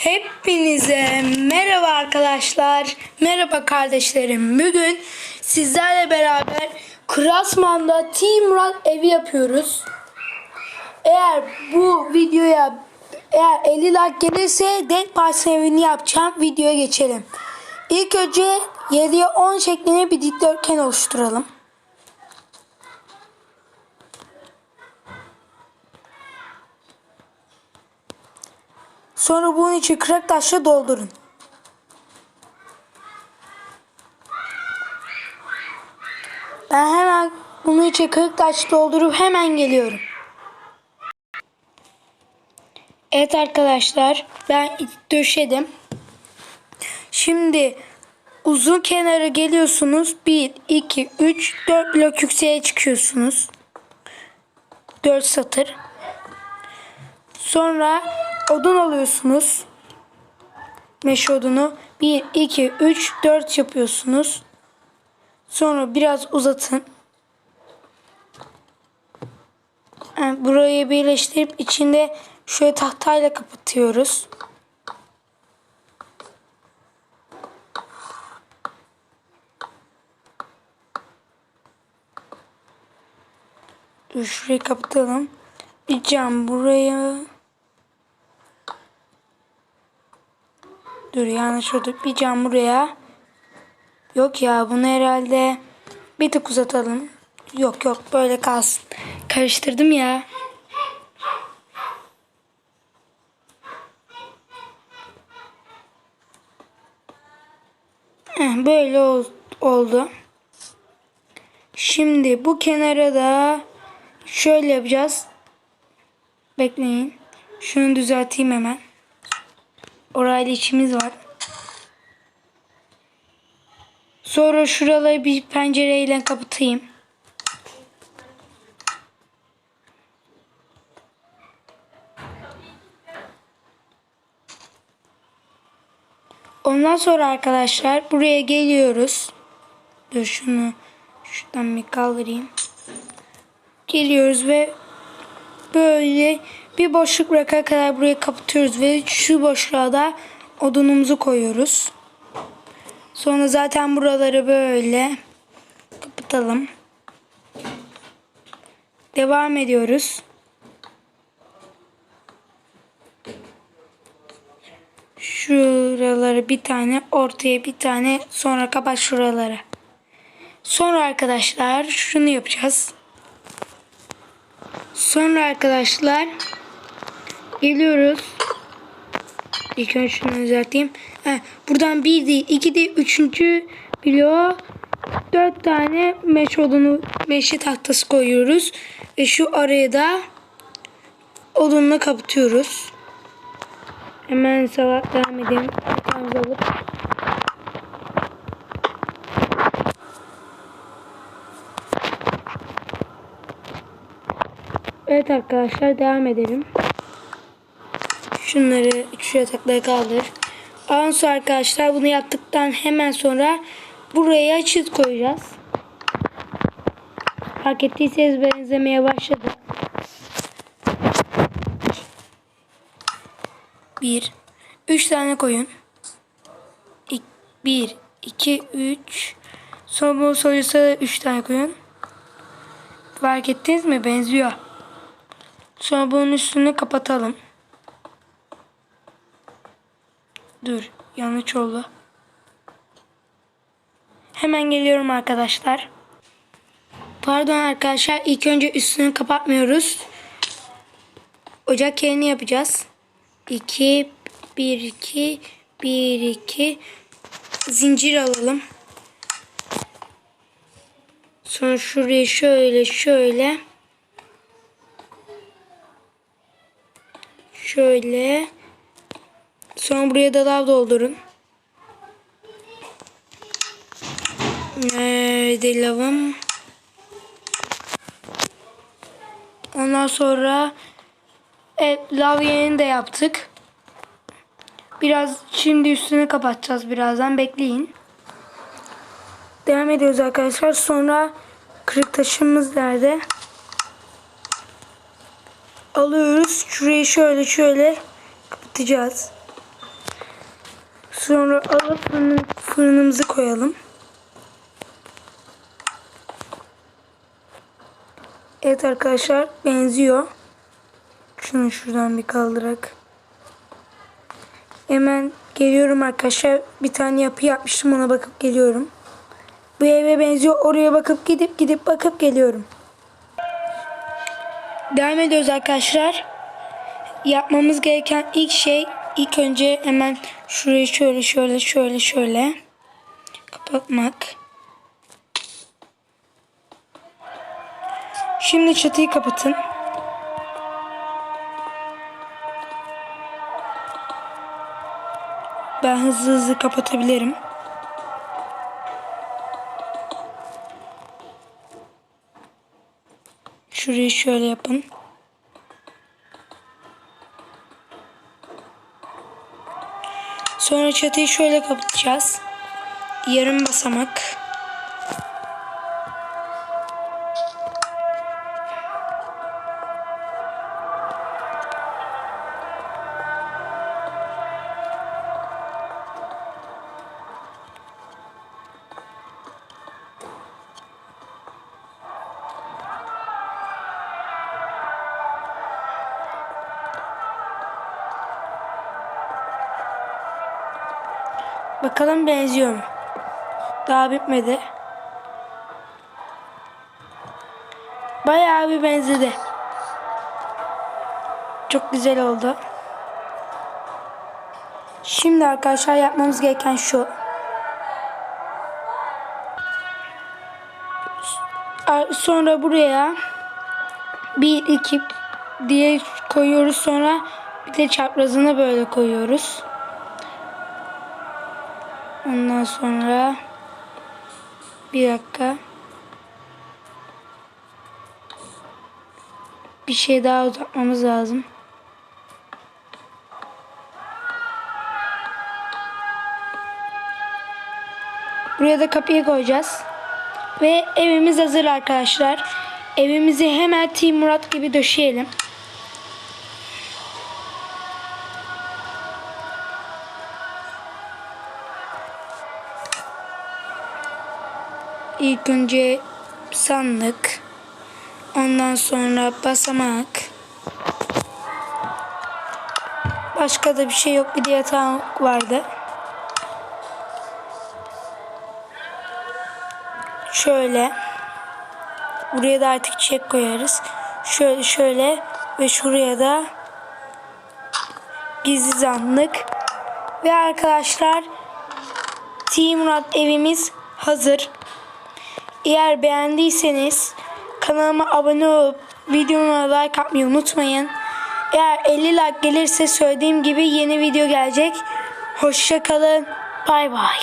Hepinize merhaba arkadaşlar. Merhaba kardeşlerim. Bugün sizlerle beraber Krasman'da Team Run evi yapıyoruz. Eğer bu videoya eğer 50 like gelirse Dead Party evini yapacağım. Videoya geçelim. İlk önce 7'ye 10 şeklinde bir dikdörtgen oluşturalım. Sonra bunun içi kırık taşla doldurun. Ben hemen bunun içi kırık taş doldurup hemen geliyorum. Evet arkadaşlar ben döşedim. Şimdi uzun kenara geliyorsunuz. 1, 2, 3, 4 blok yükseğe çıkıyorsunuz. 4 satır. Sonra odun alıyorsunuz. Meşe odunu. 1, 2, 3, 4 yapıyorsunuz. Sonra biraz uzatın. Yani burayı birleştirip içinde şöyle tahtayla kapatıyoruz. Dur şurayı kapatalım. Bir cam buraya. Dur yanlış oldu. Bir cam buraya. Yok ya bunu herhalde bir tık uzatalım. Yok yok böyle kalsın. Karıştırdım ya. Böyle ol- oldu. Şimdi bu kenara da şöyle yapacağız. Bekleyin. Şunu düzelteyim hemen. Orayla içimiz var. Sonra şuraları bir pencereyle kapatayım. Ondan sonra arkadaşlar buraya geliyoruz. Dur şunu şuradan bir kaldırayım. Geliyoruz ve böyle bir boşluk bırakana kadar burayı kapatıyoruz ve şu boşluğa da odunumuzu koyuyoruz. Sonra zaten buraları böyle kapatalım. Devam ediyoruz. Şuraları bir tane, ortaya bir tane, sonra kapat şuraları. Sonra arkadaşlar şunu yapacağız. Sonra arkadaşlar geliyoruz. İlk önce şunu düzelteyim. Heh, buradan bir değil, iki değil, üçüncü bloğa dört tane meş odunu, meşe tahtası koyuyoruz. Ve şu araya da odunla kapatıyoruz. Hemen sabah devam edelim. Yatağımızı alıp. Evet arkadaşlar devam edelim. Şunları şu yatakları kaldır. Ondan sonra arkadaşlar bunu yaptıktan hemen sonra buraya çiz koyacağız. Fark ettiyseniz benzemeye başladı. Bir, üç tane koyun. İk, bir, iki, üç. Sonra bunu soyulsa üç tane koyun. Fark ettiniz mi? Benziyor. Sonra bunun üstünü kapatalım. Dur. Yanlış oldu. Hemen geliyorum arkadaşlar. Pardon arkadaşlar. ilk önce üstünü kapatmıyoruz. Ocak yerini yapacağız. 2 1 2 1 2 zincir alalım. Sonra şurayı şöyle şöyle şöyle sonra buraya da lav doldurun. Nerede lavım? Ondan sonra evet, lav yerini de yaptık. Biraz şimdi üstünü kapatacağız birazdan bekleyin. Devam ediyoruz arkadaşlar. Sonra kırık taşımız nerede? Alıyoruz. Şurayı şöyle şöyle kapatacağız. Sonra alıp fırınımızı koyalım. Evet arkadaşlar benziyor. Şunu şuradan bir kaldırak. Hemen geliyorum arkadaşlar. Bir tane yapı yapmıştım ona bakıp geliyorum. Bu eve benziyor. Oraya bakıp gidip gidip bakıp geliyorum. Devam ediyoruz arkadaşlar. Yapmamız gereken ilk şey ilk önce hemen şurayı şöyle şöyle şöyle şöyle kapatmak. Şimdi çatıyı kapatın. Ben hızlı hızlı kapatabilirim. Şurayı şöyle yapın. Sonra çatıyı şöyle kapatacağız. Yarım basamak. Bakalım benziyor mu? Daha bitmedi. Bayağı bir benzedi. Çok güzel oldu. Şimdi arkadaşlar yapmamız gereken şu. Sonra buraya bir iki diye koyuyoruz sonra bir de çaprazını böyle koyuyoruz. Ondan sonra bir dakika. Bir şey daha uzatmamız lazım. Buraya da kapıyı koyacağız. Ve evimiz hazır arkadaşlar. Evimizi hemen Team Murat gibi döşeyelim. İlk önce sandık. Ondan sonra basamak. Başka da bir şey yok. Bir de yatağım vardı. Şöyle. Buraya da artık çiçek koyarız. Şöyle şöyle ve şuraya da gizli zanlık. Ve arkadaşlar Team Murat evimiz hazır. Eğer beğendiyseniz kanalıma abone olup videoma like atmayı unutmayın. Eğer 50 like gelirse söylediğim gibi yeni video gelecek. Hoşça kalın. Bay bay.